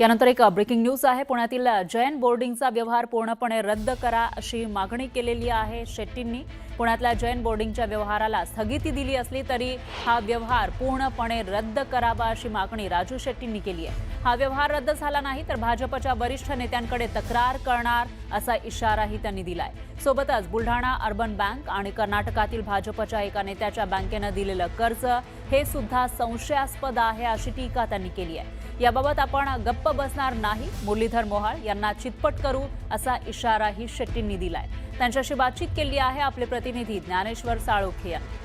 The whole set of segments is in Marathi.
यानंतर एक ब्रेकिंग न्यूज आहे. पुण्यातील जैन बोर्डिंगचा व्यवहार पूर्णपणे रद्द करा अशी मागणी केलेली आहे शेट्टींनी. पुण्यातल्या जैन बोर्डिंगच्या व्यवहाराला स्थगिती दिली असली तरी हा व्यवहार पूर्णपणे रद्द करावा अशी मागणी राजू शेट्टींनी केली आहे. हा व्यवहार रद्द झाला नाही तर भाजपच्या वरिष्ठ नेत्यांकडे तक्रार करणार असा इशाराही त्यांनी दिलाय. सोबतच बुलढाणा अर्बन बँक आणि कर्नाटकातील भाजपच्या एका नेत्याच्या बँकेनं दिलेलं कर्ज हे सुद्धा संशयास्पद आहे अशी टीका त्यांनी केली आहे. याबाबत आपण गप्प बसणार नाही. मुरलीधर मोहाळ यांना चितपट करू असा इशाराही शेट्टींनी दिलाय. त्यांच्याशी बातचीत केली आहे आपले प्रतिनिधी ज्ञानेश्वर साळोखे यांनी.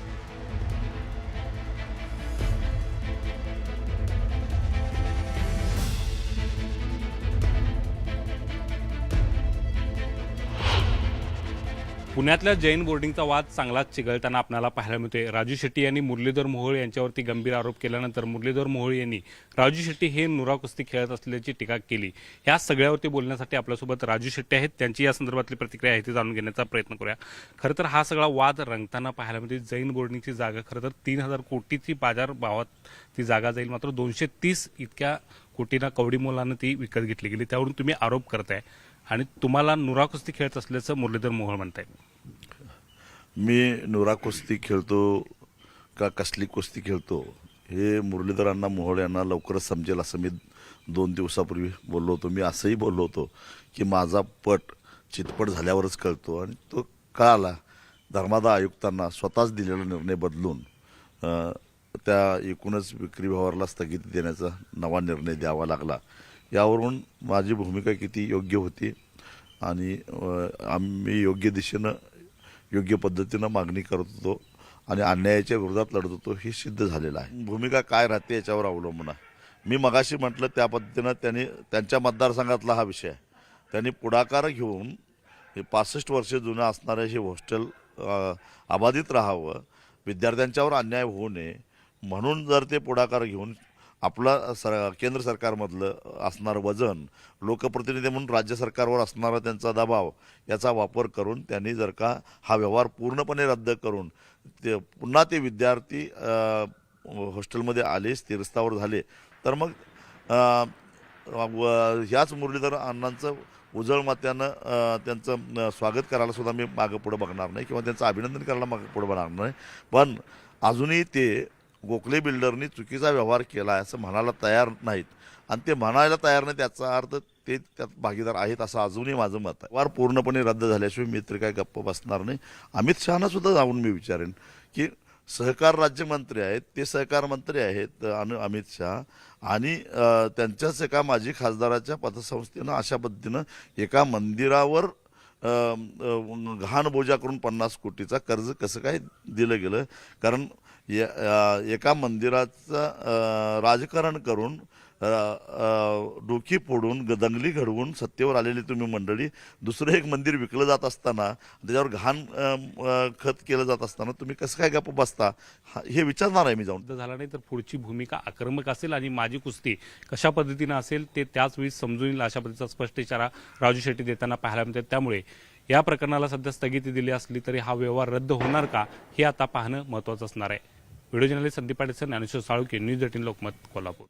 पुण्यातल्या जैन बोर्डिंगचा वाद चांगलाच चिघळताना आपल्याला पाहायला मिळतोय. राजू शेट्टी यांनी मुरलीधर मोहोळ यांच्यावरती गंभीर आरोप केल्यानंतर मुरलीधर मोहोळ यांनी राजू शेट्टी हे नुरा कुस्ती खेळत असल्याची टीका केली. ह्या सगळ्यावरती बोलण्यासाठी आपल्यासोबत राजू शेट्टी आहेत. त्यांची या संदर्भातली प्रतिक्रिया आहे ती जाणून घेण्याचा प्रयत्न करूया. खरं तर हा सगळा वाद रंगताना पाहायला मिळते जैन बोर्डिंगची जागा खरं तर तीन हजार कोटीची बाजार भावात ती जागा जाईल. मात्र दोनशे तीस इतक्या कोटीना कवडी मोलानं ती विकत घेतली गेली. त्यावरून तुम्ही आरोप करताय. आणि तुम्हाला नुरा कुस्ती खेळत असल्याचं मुरलीधर मोहोळ म्हणताय. मी नुरा कुस्ती खेळतो का कसली कुस्ती खेळतो हे मुरलीधरांना मोहोळ यांना लवकरच समजेल असं मी दोन दिवसापूर्वी बोललो होतो. मी असंही बोललो होतो की माझा पट चितपट झाल्यावरच कळतो आणि तो कळाला धर्मादा आयुक्तांना स्वतःच दिलेला निर्णय बदलून त्या एकूणच विक्री व्यवहाराला स्थगिती देण्याचा नवा निर्णय द्यावा लागला. यावरून माझी भूमिका किती योग्य होती आणि आम्ही योग्य दिशेनं योग्य पद्धतीनं मागणी करत होतो आणि अन्यायाच्या विरोधात लढत होतो हे सिद्ध झालेलं आहे. भूमिका काय राहते याच्यावर अवलंबून आहे. मी मगाशी म्हटलं त्या पद्धतीनं त्यांनी त्यांच्या मतदारसंघातला हा विषय त्यांनी पुढाकार घेऊन हे पासष्ट वर्ष जुनं असणारं हे हॉस्टेल अबाधित राहावं विद्यार्थ्यांच्यावर अन्याय होऊ नये म्हणून जर ते पुढाकार घेऊन आपलं सर केंद्र सरकारमधलं असणारं वजन लोकप्रतिनिधी म्हणून राज्य सरकारवर असणारा त्यांचा दबाव याचा वापर करून त्यांनी जर का हा व्यवहार पूर्णपणे रद्द करून ते पुन्हा ते विद्यार्थी हॉस्टेलमध्ये आले स्थिरस्थावर झाले तर मग व- ह्याच मुरलीधर अण्णांचं उजळ मात्यानं त्यांचं स्वागत करायला सुद्धा मी मागं पुढं बघणार नाही किंवा त्यांचं अभिनंदन करायला मागं पुढं बघणार नाही. पण अजूनही ते गोखले बिल्डरनी चुकीचा व्यवहार केला आहे असं म्हणायला तयार नाहीत. आणि ते म्हणायला तयार नाही त्याचा अर्थ ते त्यात भागीदार आहेत असं अजूनही माझं मत आहे. वार पूर्णपणे रद्द झाल्याशिवाय मी तरी काय गप्प बसणार नाही. अमित शहाना सुद्धा जाऊन मी विचारेन की सहकार राज्यमंत्री आहेत ते सहकार मंत्री आहेत अनु अमित शहा आणि त्यांच्याच एका माजी खासदाराच्या पतसंस्थेनं अशा पद्धतीनं एका मंदिरावर घाण बोजा करून पन्नास कोटीचा कर्ज कसं काय दिलं गेलं? कारण एका मंदिराचं राजकारण करून डोकी फोडून दंगली घडवून सत्तेवर आलेली तुम्ही मंडळी दुसरं एक मंदिर विकलं जात असताना त्याच्यावर घाण खत केलं जात असताना तुम्ही कसं काय गप्प बसता? हा- हे विचारणार आहे मी जाऊन. रद्द झाला नाही तर पुढची भूमिका आक्रमक असेल आणि माझी कुस्ती कशा पद्धतीनं असेल ते त्याच वेळी समजून येईल अशा पद्धतीचा स्पष्ट इशारा राजू शेट्टी देताना पाहायला मिळते त्यामुळे या प्रकरणाला सध्या स्थगिती दिली असली तरी हा व्यवहार रद्द होणार का हे आता पाहणं महत्त्वाचं असणार आहे. Video journalist Sandeep Patil sir Dnyaneshwar Salunke news eighteen Lokmat Kolhapur.